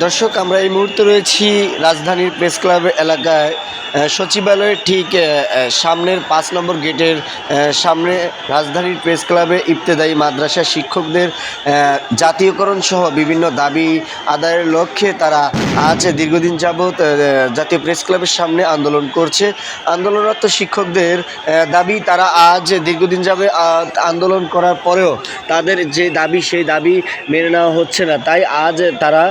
দর্শক, আমরা এই মুহূর্তে রয়েছি রাজধানীর প্রেস ক্লাব এলাকায়। সচিবালয়ের ঠিক সামনের পাঁচ নম্বর গেটের সামনে রাজধানীর প্রেস ক্লাবে ইবতেদায়ী মাদ্রাসা শিক্ষকদের জাতীয়করণ সহ বিভিন্ন দাবি আদায়ের লক্ষ্যে তারা আজ দীর্ঘদিন যাবৎ জাতীয় প্রেস ক্লাবের সামনে আন্দোলন করছে। আন্দোলনরত শিক্ষকদের দাবি তারা আজ দীর্ঘদিন যাবে আন্দোলন করার পরেও তাদের যে দাবি, সেই দাবি মেনে নেওয়া হচ্ছে না। তাই আজ তারা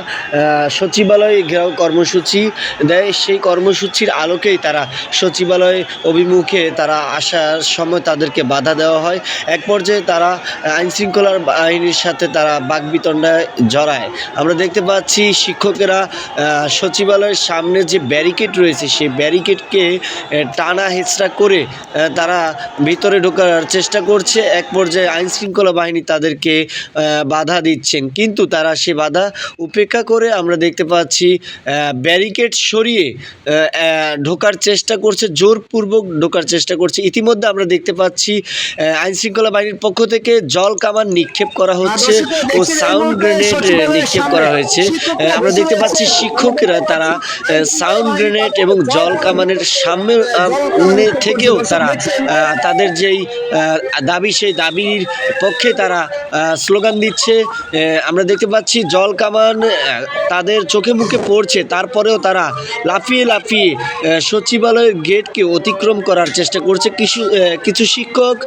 সচিবালয় ঘেরাও কর্মসূচি দেয়। সেই কর্মসূচির আলোকেই তারা সচিবালয় অভিমুখে তারা আসার সময় তাদেরকে বাধা দেওয়া হয়। এক পর্যায়ে তারা আইনশৃঙ্খলার বাহিনীর সাথে তারা বাগবিতণ্ডায় জড়ায়। আমরা দেখতে পাচ্ছি শিক্ষকেরা সচিবালয়ের সামনে যে ব্যারিকেড রয়েছে, সেই ব্যারিকেডকে টানা হেঁচড়া করে তারা ভিতরে ঢোকার চেষ্টা করছে। এক পর্যায়ে আইনশৃঙ্খলা বাহিনী তাদেরকে বাধা দিচ্ছেন। কিন্তু তারা সে বাধা উপেক্ষা করে আমরা দেখতে পাচ্ছি ব্যারিকেড সরিয়ে ঢোকার চেষ্টা করছে জোরপূর্বক ঢোকার চেষ্টা করছে। ইতিমধ্যে আমরা দেখতে পাচ্ছি আহ, আইন শৃঙ্খলা বাহিনীর পক্ষ থেকে জল কামান নিক্ষেপ করা হচ্ছে ও সাউন্ড গ্রেনেড নিক্ষেপ করা হয়েছে। আমরা দেখতে পাচ্ছি শিক্ষকেরা তারা সাউন্ড গ্রেনেড এবং জল কামানের সামনে থেকেও তারা তাদের যেই দাবি সেই দাবির পক্ষে তারা স্লোগান দিচ্ছে। আমরা দেখতে পাচ্ছি জল কামান তাদের চোখে মুখে পড়ছে, তারপরেও তারা লাফিয়ে লাফিয়ে সচিবালয়ের গেটকে অতিক্রম করার চেষ্টা করছে। কিছু কিছু শিক্ষক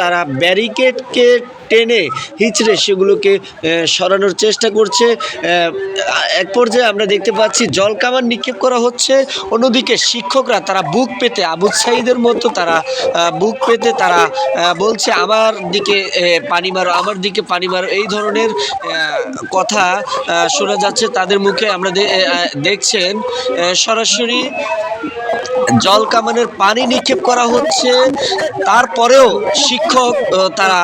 তারা ব্যারিকেডকে টেনে হিচড়ে সেগুলোকে সরানোর চেষ্টা করছে। এক পর্যায়ে আমরা দেখতে পাচ্ছি জল কামান নিক্ষেপ করা হচ্ছে। অন্যদিকে শিক্ষকরা তারা বুক পেতে, আবু সাইদের মতো তারা বুক পেতে তারা বলছে, আমার দিকে পানি মারো, আমার দিকে পানি মারো। এই ধরনের কথা শোনা যাচ্ছে। তাদের মুখে আমরা দেখছেন সরাসরি জল কামানের পানি নিক্ষেপ করা হচ্ছে। তারপরেও শিক্ষক তারা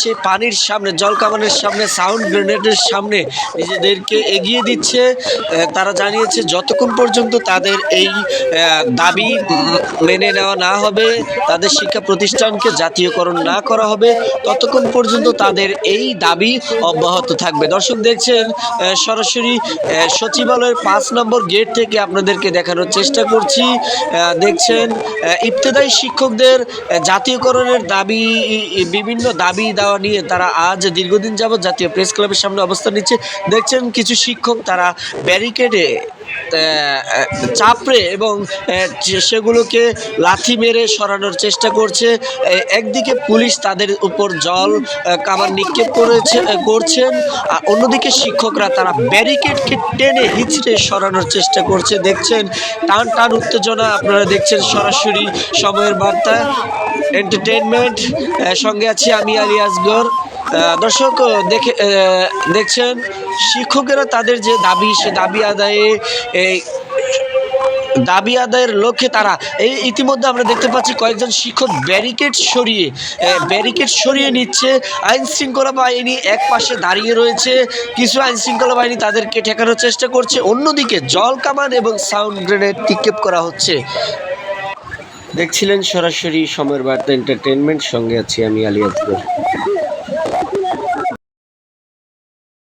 সেই পানির সামনে, জল কামানের সামনে, সাউন্ড গ্রেনেডের সামনে নিজেদেরকে এগিয়ে দিচ্ছে। তারা জানিয়েছে, যতক্ষণ পর্যন্ত তাদের এই দাবি মেনে নেওয়া না হবে, তাদের শিক্ষা প্রতিষ্ঠানকে জাতীয়করণ না করা হবে, ততক্ষণ পর্যন্ত তাদের এই দাবি অব্যাহত থাকবে। দর্শক দেখছেন সরাসরি সচিবালয়ের পাঁচ নম্বর গেট থেকে আপনাদেরকে দেখানোর চেষ্টা করছি। দেখছেন আহ, শিক্ষকদের জাতীয়করণের দাবি বিভিন্ন দাবি দেওয়া নিয়ে তারা আজ দীর্ঘদিন যাবৎ জাতীয় প্রেস ক্লাবের সামনে অবস্থান নিচ্ছে। দেখছেন কিছু শিক্ষক তারা ব্যারিকেডে চাপড়ে এবং সেগুলোকে লাথি মেরে সরানোর চেষ্টা করছে। একদিকে পুলিশ তাদের উপর জল কামান নিক্ষেপ করেছে করছেন। আর অন্যদিকে শিক্ষকরা তারা ব্যারিকেডকে টেনে হিচড়ে সরানোর চেষ্টা করছে। দেখছেন, টান টান উত্তেজনা আপনারা দেখছেন সরাসরি সময়ের বার্তা এন্টারটেনমেন্ট সঙ্গে আছি আমি আলী আসগর দর্শক দেখে দেখছেন, শিক্ষকেরা তাদের যে দাবি, সে দাবি আদায়ে, এই দাবি আদায়ের লক্ষ্যে তারা, এই ইতিমধ্যে আমরা দেখতে পাচ্ছি কয়েকজন শিক্ষক ব্যারিকেড সরিয়ে ব্যারিকেড সরিয়ে নিচ্ছে। আইন শৃঙ্খলা বাহিনী এক পাশে দাঁড়িয়ে রয়েছে। কিছু আইন শৃঙ্খলা বাহিনী তাদেরকে ঠেকানোর চেষ্টা করছে। অন্যদিকে জল কামান এবং সাউন্ড গ্রেনেড নিক্ষেপ করা হচ্ছে। দেখছিলেন সরাসরি সময়ের বার্তা এন্টারটেনমেন্ট সঙ্গে আছি আমি আলী আসগর